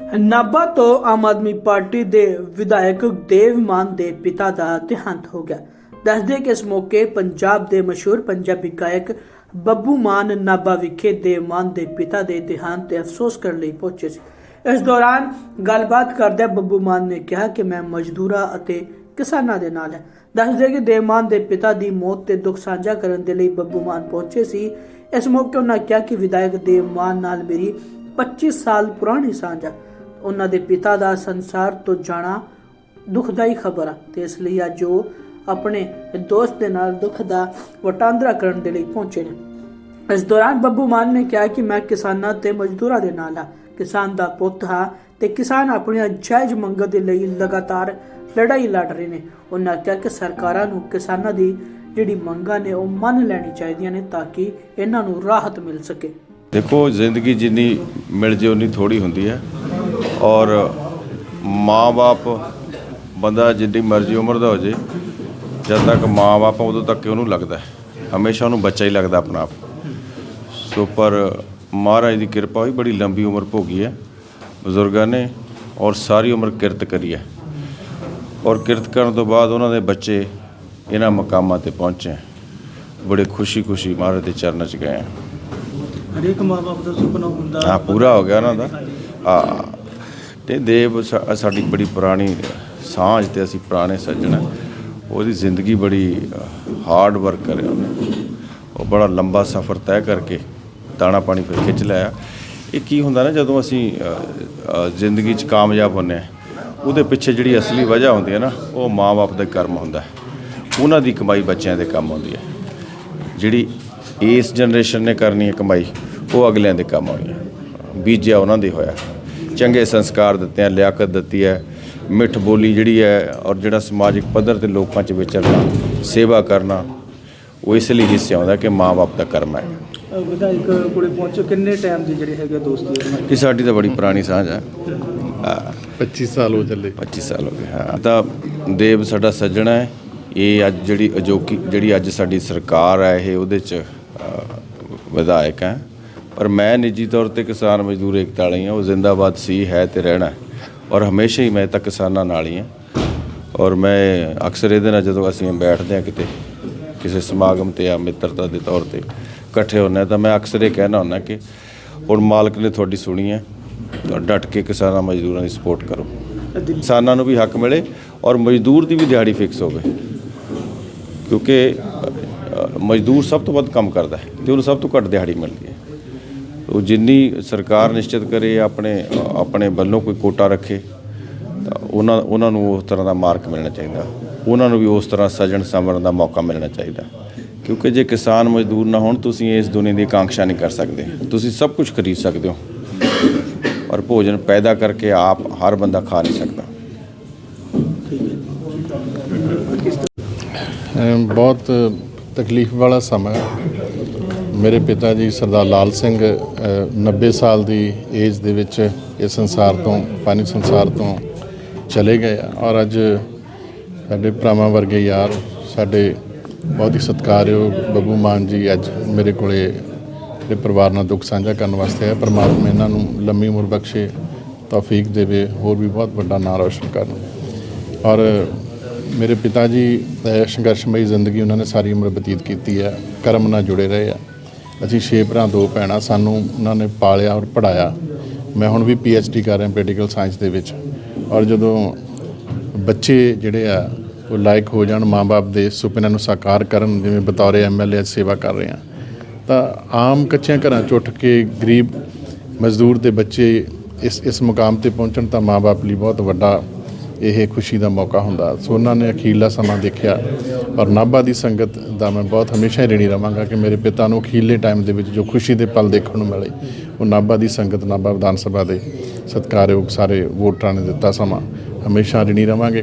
ਨਾਭਾ ਤੋਂ ਆਮ ਆਦਮੀ ਪਾਰਟੀ ਦੇ ਵਿਧਾਇਕ ਦੇਵ ਮਾਨ ਦੇ ਪਿਤਾ ਦਾ ਦੇਹਾਂਤ ਹੋ ਗਿਆ। ਦੱਸਦੇ ਕਿ ਇਸ ਮੌਕੇ ਪੰਜਾਬ ਦੇ ਮਸ਼ਹੂਰ ਪੰਜਾਬੀ ਗਾਇਕ ਬੱਬੂ ਮਾਨ ਨਾਭਾ ਵਿਖੇ ਦੇਵ ਮਾਨ ਦੇ ਪਿਤਾ ਦੇ ਦੇਹਾਂਤ ਤੇ ਅਫਸੋਸ ਕਰਨ ਲਈ ਪਹੁੰਚੇ ਸੀ। ਇਸ ਦੌਰਾਨ ਗੱਲਬਾਤ ਕਰਦਿਆਂ ਬੱਬੂ ਮਾਨ ਨੇ ਕਿਹਾ ਕਿ ਮੈਂ ਮਜ਼ਦੂਰਾਂ ਅਤੇ ਕਿਸਾਨਾਂ ਦੇ ਨਾਲ ਹੈ। ਦੱਸਦੇ ਕਿ ਦੇਵ ਮਾਨ ਦੇ ਪਿਤਾ ਦੀ ਮੌਤ ਤੇ ਦੁੱਖ ਸਾਂਝਾ ਕਰਨ ਦੇ ਲਈ ਬੱਬੂ ਮਾਨ ਪਹੁੰਚੇ ਸੀ। ਇਸ ਮੌਕੇ ਉਹਨਾਂ ਕਿਹਾ ਕਿ ਵਿਧਾਇਕ ਦੇਵ ਮਾਨ ਨਾਲ ਮੇਰੀ 25 ਸਾਲ ਪੁਰਾਣੀ ਸਾਂਝ ਹੈ ਉਹਨਾਂ ਦੇ ਪਿਤਾ ਦਾ ਸੰਸਾਰ ਤੋਂ ਜਾਣਾ ਦੁਖਦਾਈ ਖਬਰ ਹੈ ਤੇ ਇਸ ਲਈ ਅੱਜ ਉਹ ਆਪਣੇ ਦੋਸਤ ਦੇ ਨਾਲ ਦੁੱਖ ਦਾ ਵਟਾਂਦਰਾ ਕਰਨ ਦੇ ਲਈ ਪਹੁੰਚੇ ਨੇ। ਇਸ ਦੌਰਾਨ ਬੱਬੂ ਮਾਨ ਨੇ ਕਿਹਾ ਕਿ ਮੈਂ ਕਿਸਾਨਾਂ ਤੇ ਮਜ਼ਦੂਰਾਂ ਦੇ ਨਾਲ ਹਾਂ ਕਿਸਾਨ ਦਾ ਪੁੱਤ ਹਾਂ ਤੇ ਕਿਸਾਨ ਆਪਣੀਆਂ ਜਾਇਜ਼ ਮੰਗਾਂ ਦੇ ਲਈ ਲਗਾਤਾਰ ਲੜਾਈ ਲੜ ਰਹੇ ਨੇ। ਉਹਨਾਂ ਕਿਹਾ ਕਿ ਸਰਕਾਰਾਂ ਨੂੰ ਕਿਸਾਨਾਂ ਦੀ ਜਿਹੜੀ ਮੰਗਾਂ ਨੇ ਉਹ ਮੰਨ ਲੈਣੀ ਚਾਹੀਦੀਆਂ ਨੇ ਤਾਂ ਕਿ ਇਹਨਾਂ ਨੂੰ ਰਾਹਤ ਮਿਲ ਸਕੇ। ਦੇਖੋ, ਜ਼ਿੰਦਗੀ ਜਿੰਨੀ ਮਿਲ ਜੇ, ਉਨੀ ਥੋੜੀ ਹੁੰਦੀ ਹੈ। ਔਰ ਮਾਂ-ਬਾਪ ਬੰਦਾ ਜਿੰਨੀ ਮਰਜ਼ੀ ਉਮਰ ਦਾ ਹੋ ਜੇ ਜਦ ਤੱਕ ਮਾਂ-ਬਾਪ ਆ, ਉਦੋਂ ਤੱਕ ਉਹਨੂੰ ਲੱਗਦਾ ਹੈ। ਹਮੇਸ਼ਾ ਉਹਨੂੰ ਬੱਚਾ ਹੀ ਲੱਗਦਾ ਆਪਣਾ ਆਪ। ਸੋ ਪਰ ਮਹਾਰਾਜ ਦੀ ਕਿਰਪਾ ਹੋਈ ਬੜੀ ਲੰਬੀ ਉਮਰ ਭੋਗੀ ਹੈ ਬਜ਼ੁਰਗਾਂ ਨੇ ਔਰ ਸਾਰੀ ਉਮਰ ਕਿਰਤ ਕਰੀ ਹੈ। ਔਰ ਕਿਰਤ ਕਰਨ ਤੋਂ ਬਾਅਦ ਉਹਨਾਂ ਦੇ ਬੱਚੇ ਇਹਨਾਂ ਮਕਾਮਾਂ ਤੇ ਪਹੁੰਚੇ। ਬੜੇ ਖੁਸ਼ੀ-ਖੁਸ਼ੀ ਮਹਾਰਾਜ ਦੇ ਚਰਨਾਂ 'ਚ ਗਏ ਹਰੇਕ ਮਾਪੇ ਦਾ ਸੁਪਨਾ ਹੁੰਦਾ। ਹਾਂ ਪੂਰਾ ਹੋ ਗਿਆ ਉਹਨਾਂ ਦਾ। ਹਾਂ ਤੇ ਦੇਵ ਸਾਡੀ ਬੜੀ ਪੁਰਾਣੀ ਸਾਂਝ ਤੇ ਅਸੀਂ ਪੁਰਾਣੇ ਸੱਜਣ ਉਹਦੀ ਜ਼ਿੰਦਗੀ ਬੜੀ ਹਾਰਡ ਵਰਕ ਕਰਿਆ ਉਹਨੇ। ਉਹ ਬੜਾ ਲੰਬਾ ਸਫ਼ਰ ਤੈਅ ਕਰਕੇ ਦਾਣਾ ਪਾਣੀ ਫਿਰ ਖਿੱਚ ਲਿਆ ਇਹ ਕੀ ਹੁੰਦਾ ਨਾ, ਜਦੋਂ ਅਸੀਂ ਜ਼ਿੰਦਗੀ 'ਚ ਕਾਮਯਾਬ ਹੁੰਦੇ ਹਾਂ ਉਹਦੇ ਪਿੱਛੇ ਜਿਹੜੀ ਅਸਲੀ ਵਜ੍ਹਾ ਹੁੰਦੀ ਹੈ ਨਾ, ਉਹ ਮਾਂ-ਬਾਪ ਦਾ ਕਰਮ ਹੁੰਦਾ। ਉਹਨਾਂ ਦੀ ਕਮਾਈ ਬੱਚਿਆਂ ਦੇ ਕੰਮ ਆਉਂਦੀ ਹੈ ਜਿਹੜੀ ਇਸ ਜਨਰੇਸ਼ਨ ਨੇ ਕਰਨੀ ਹੈ ਕਮਾਈ, ਉਹ ਅਗਲਿਆਂ ਦੇ ਕੰਮ ਆਉਣੀ ਹੈ ਬੀਜਿਆ ਉਹਨਾਂ ਦੇ ਹੋਇਆ। ਚੰਗੇ ਸੰਸਕਾਰ ਦਿੱਤੇ ਆ ਲਿਆਕਤ ਦਿੱਤੀ ਹੈ। ਮਿੱਠ ਬੋਲੀ ਜਿਹੜੀ ਹੈ ਔਰ ਜਿਹੜਾ ਸਮਾਜਿਕ ਪੱਧਰ ਤੇ ਲੋਕਾਂ 'ਚ ਵਿਚਰਨਾ ਸੇਵਾ ਕਰਨਾ ਉਹ ਇਸ ਲਈ ਹਿੱਸੇ ਆਉਂਦਾ ਕਿ ਮਾਂ-ਬਾਪ ਦਾ ਕਰਮ ਹੈ। ਵਿਧਾਇਕ ਕੋਲੇ ਪਹੁੰਚੋ ਕਿੰਨੇ ਟਾਈਮ ਦੀ ਜਿਹੜੇ ਹੈਗੇ ਦੋਸਤੀ ਇਹ ਸਾਡੀ ਤਾਂ ਬੜੀ ਪੁਰਾਣੀ ਸਾਂਝ ਹੈ। ਹਾਂ 25 ਸਾਲ ਹੋ ਚੱਲੇ। 25 ਸਾਲ ਹੋ ਗਏ ਹਾਂ। ਤਾਂ ਦੇਵ ਸਾਡਾ ਸੱਜਣਾ ਹੈ। ਇਹ ਅੱਜ ਜਿਹੜੀ ਅਜੋਕੀ ਜਿਹੜੀ ਅੱਜ ਸਾਡੀ ਸਰਕਾਰ ਹੈ ਇਹ ਉਹਦੇ ਚ ਵਿਧਾਇਕ ਹੈ। ਪਰ ਮੈਂ ਨਿੱਜੀ ਤੌਰ ਤੇ ਕਿਸਾਨ ਮਜ਼ਦੂਰ ਏਕਤਾ ਵਾਲੀ ਹਾਂ, ਉਹ ਜ਼ਿੰਦਾਬਾਦ ਸੀ, ਹੈ ਤੇ ਰਹਿਣਾ ਔਰ ਹਮੇਸ਼ਾ ਹੀ ਮੈਂ ਤਾਂ ਕਿਸਾਨਾਂ ਨਾਲ ਹੀ ਹਾਂ। ਔਰ ਮੈਂ ਅਕਸਰ ਇਹਦੇ ਨਾਲ ਜਦੋਂ ਅਸੀਂ ਬੈਠਦੇ ਹਾਂ ਕਿਤੇ, ਕਿਸੇ ਸਮਾਗਮ ਤੇ ਆ ਮਿੱਤਰਤਾ ਦੇ ਤੌਰ ਤੇ ਇਕੱਠੇ ਹੁੰਦੇ ਹਾਂ, ਤਾਂ ਮੈਂ ਅਕਸਰ ਇਹ ਕਹਿਣਾ ਹੁੰਦਾ ਕਿ ਹੁਣ ਮਾਲਕ ਨੇ ਤੁਹਾਡੀ ਸੁਣੀ ਹੈ, ਤਾਂ ਡਟ ਕੇ ਕਿਸਾਨਾਂ ਮਜ਼ਦੂਰਾਂ ਦੀ ਸਪੋਰਟ ਕਰੋ। ਕਿਸਾਨਾਂ ਨੂੰ ਵੀ ਹੱਕ ਮਿਲੇ ਔਰ ਮਜ਼ਦੂਰ ਦੀ ਵੀ ਦਿਹਾੜੀ ਫਿਕਸ ਹੋਵੇ। ਕਿਉਂਕਿ ਮਜ਼ਦੂਰ ਸਭ ਤੋਂ ਵੱਧ ਕੰਮ ਕਰਦਾ ਹੈ ਤੇ ਉਹਨੂੰ ਸਭ ਤੋਂ ਘੱਟ ਦਿਹਾੜੀ ਮਿਲਦੀ ਹੈ। ਉਹ ਜਿੰਨੀ ਸਰਕਾਰ ਨਿਸ਼ਚਿਤ ਕਰੇ, ਆਪਣੇ ਆਪਣੇ ਵੱਲੋਂ ਕੋਈ ਕੋਟਾ ਰੱਖੇ, ਤਾਂ ਉਹਨਾਂ ਉਹਨਾਂ ਨੂੰ ਉਸ ਤਰ੍ਹਾਂ ਦਾ ਮਾਰਕ ਮਿਲਣਾ ਚਾਹੀਦਾ। ਉਹਨਾਂ ਨੂੰ ਵੀ ਉਸ ਤਰ੍ਹਾਂ ਸਜਣ ਸਮਰਨ ਦਾ ਮੌਕਾ ਮਿਲਣਾ ਚਾਹੀਦਾ। ਕਿਉਂਕਿ ਜੇ ਕਿਸਾਨ ਮਜ਼ਦੂਰ ਨਾ ਹੋਣ, ਤੁਸੀਂ ਇਸ ਦੁਨੀਆ ਦੀ ਆਕਾਂक्षा ਨਹੀਂ ਕਰ ਸਕਦੇ। ਤੁਸੀਂ ਸਭ ਕੁਝ ਖਰੀਦ ਸਕਦੇ ਹੋ। ਔਰ ਭੋਜਨ ਪੈਦਾ ਕਰਕੇ ਆਪ ਹਰ ਬੰਦਾ ਖਾ ਨਹੀਂ ਸਕਦਾ। ਬਹੁਤ ਤਕਲੀਫ ਵਾਲਾ ਸਮਾਂ ਮੇਰੇ ਪਿਤਾ ਜੀ ਸਰਦਾਰ ਲਾਲ ਸਿੰਘ ਅ, 90 ਸਾਲ ਦੀ ਏਜ ਦੇ ਵਿੱਚ ਇਸ ਸੰਸਾਰ ਤੋਂ ਫਾਨੀ ਸੰਸਾਰ ਤੋਂ ਚਲੇ ਗਏ ਆ। ਔਰ ਅੱਜ ਸਾਡੇ ਭਰਾਵਾਂ ਵਰਗੇ ਯਾਰ ਸਾਡੇ ਬਹੁਤ ਹੀ ਸਤਿਕਾਰਯੋਗ ਬੱਬੂ ਮਾਨ ਜੀ ਅੱਜ ਮੇਰੇ ਕੋਲੇ ਤੇ ਪਰਿਵਾਰ ਨਾਲ ਦੁੱਖ ਸਾਂਝਾ ਕਰਨ ਵਾਸਤੇ ਹੈ ਪਰਮਾਤਮਾ ਇਹਨਾਂ ਨੂੰ ਲੰਮੀ ਉਮਰ ਬਖਸ਼ੇ ਤੌਫੀਕ ਦੇਵੇ ਹੋਰ ਵੀ ਬਹੁਤ ਵੱਡਾ ਨਾਂ ਰੌਸ਼ਨ ਕਰਨ। ਔਰ ਮੇਰੇ ਪਿਤਾ ਜੀ ਅ, ਸੰਘਰਸ਼ਮਈ ਜ਼ਿੰਦਗੀ ਉਹਨਾਂ ਨੇ ਸਾਰੀ ਉਮਰ ਬਤੀਤ ਕੀਤੀ ਹੈ ਕਰਮ ਨਾਲ ਜੁੜੇ ਰਹੇ ਆ। ਅਸੀਂ ਛੇ ਭਰਾ, ਦੋ ਭੈਣਾਂ, ਸਾਨੂੰ ਉਹਨਾਂ ਨੇ ਪਾਲਿਆ ਔਰ ਪੜਾਇਆ ਮੈਂ ਹੁਣ ਵੀ ਡੀ ਕਰ ਰਿਹਾ ਪੋਲੀਟੀਕਲ ਸਾਇੰਸ ਦੇ ਵਿੱਚ। ਔਰ ਜਦੋਂ ਬੱਚੇ ਜਿਹੜੇ ਆ, ਉਹ ਲਾਇਕ ਹੋ ਜਾਣ ਮਾਪੇ ਦੇ ਸੁਪਨਿਆਂ ਨੂੰ ਸਾਕਾਰ ਕਰਨ, ਜਿਵੇਂ ਬਤੌਰੇ ਐਮਐਲਏ ਸੇਵਾ ਕਰ ਰਹੇ ਆ, ਤਾਂ ਆਮ ਕੱਚਿਆਂ ਘਰਾਂ 'ਚ ਉੱਠ ਕੇ ਗਰੀਬ ਮਜ਼ਦੂਰ ਦੇ ਬੱਚੇ ਇਸ ਇਸ ਮੁਕਾਮ ਤੇ ਪਹੁੰਚਣ ਤਾਂ ਮਾਪੇ ਲਈ ਬਹੁਤ ਵੱਡਾ ਇਹ ਖੁਸ਼ੀ ਦਾ ਮੌਕਾ ਹੁੰਦਾ। ਸੋ ਉਹਨਾਂ ਨੇ ਅਖੀਰਲਾ ਸਮਾਂ ਦੇਖਿਆ। ਔਰ ਨਾਭਾ ਦੀ ਸੰਗਤ ਦਾ ਮੈਂ ਬਹੁਤ ਹਮੇਸ਼ਾ ਹੀ ਰਣੀ ਰਵਾਂਗਾ ਕਿ ਮੇਰੇ ਪਿਤਾ ਨੂੰ ਅਖੀਲੇ ਟਾਈਮ ਦੇ ਵਿੱਚ ਜੋ ਖੁਸ਼ੀ ਦੇ ਪਲ ਦੇਖਣ ਨੂੰ ਮਿਲੇ, ਉਹ ਨਾਭਾ ਦੀ ਸੰਗਤ, ਨਾਭਾ ਵਿਧਾਨ ਸਭਾ ਦੇ ਸਤਿਕਾਰਯੋਗ ਸਾਰੇ ਵੋਟਰਾਂ ਨੇ ਦਿੱਤਾ ਸਮਾਂ। ਹਮੇਸ਼ਾ ਰਣੀ ਰਵਾਂਗੇ